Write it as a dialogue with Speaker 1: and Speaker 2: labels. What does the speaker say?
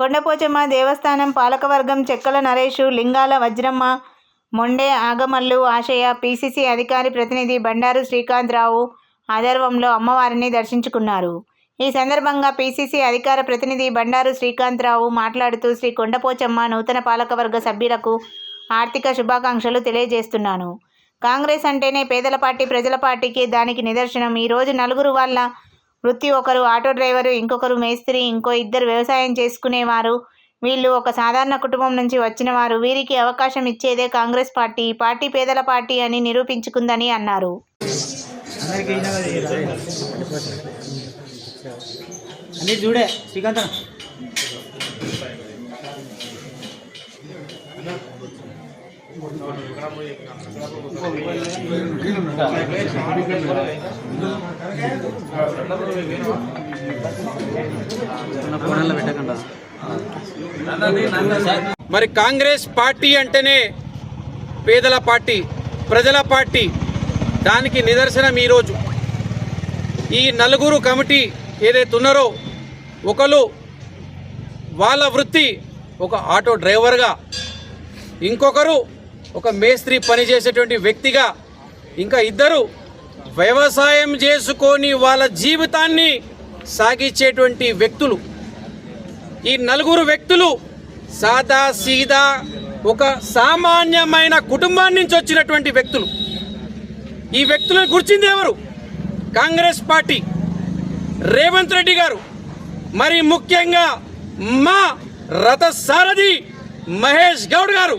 Speaker 1: కొండపోచమ్మ దేవస్థానం పాలకవర్గం చెక్కల నరేషు లింగాల వజ్రమ్మ మొండే ఆగమల్లు ఆశయ పీసీసీ అధికారి ప్రతినిధి బండారు శ్రీకాంతరావు ఆధర్వంలో అమ్మవారిని దర్శించుకున్నారు. ఈ సందర్భంగా పీసీసీ అధికార ప్రతినిధి బండారు శ్రీకాంతరావు మాట్లాడుతూ శ్రీ కొండపోచమ్మ నూతన పాలకవర్గ సభ్యులకు ఆర్థిక శుభాకాంక్షలు తెలియజేస్తున్నాను. కాంగ్రెస్ అంటేనే పేదల పార్టీ ప్రజల పార్టీకి దానికి నిదర్శనం. ఈరోజు నలుగురు వాళ్ళ వృత్తి ఒకరు ఆటో డ్రైవరు ఇంకొకరు మేస్త్రి ఇంకో ఇద్దరు వ్యవసాయం చేసుకునేవారు. వీళ్ళు ఒక సాధారణ కుటుంబం నుంచి వచ్చినవారు. వీరికి అవకాశం ఇచ్చేదే కాంగ్రెస్ పార్టీ. ఈ పార్టీ పేదల పార్టీ అని నిరూపించుకుందని అన్నారు.
Speaker 2: చూడే శ్రీకాంత్
Speaker 3: మరి కాంగ్రెస్ పార్టీ అంటేనే పేదల పార్టీ ప్రజల పార్టీ. దానికి నిదర్శనం ఈరోజు. ఈ నలుగురు కమిటీ ఏదైతే ఉన్నారో ఒకరు వాళ్ళ వృత్తి ఒక ఆటో డ్రైవర్గా ఇంకొకరు ఒక మేస్త్రి పనిచేసేటువంటి వ్యక్తిగా ఇంకా ఇద్దరు వ్యవసాయం చేసుకొని వాళ్ళ జీవితాన్ని సాగించేటువంటి వ్యక్తులు. ఈ నలుగురు వ్యక్తులు సాదా సీదా ఒక సామాన్యమైన కుటుంబాన్ని నుంచి వచ్చినటువంటి వ్యక్తులు. ఈ వ్యక్తులను గుర్చింది ఎవరు? కాంగ్రెస్ పార్టీ. రేవంత్ రెడ్డి గారు. మరి ముఖ్యంగా మా రథ సారథి మహేష్ గౌడ్ గారు.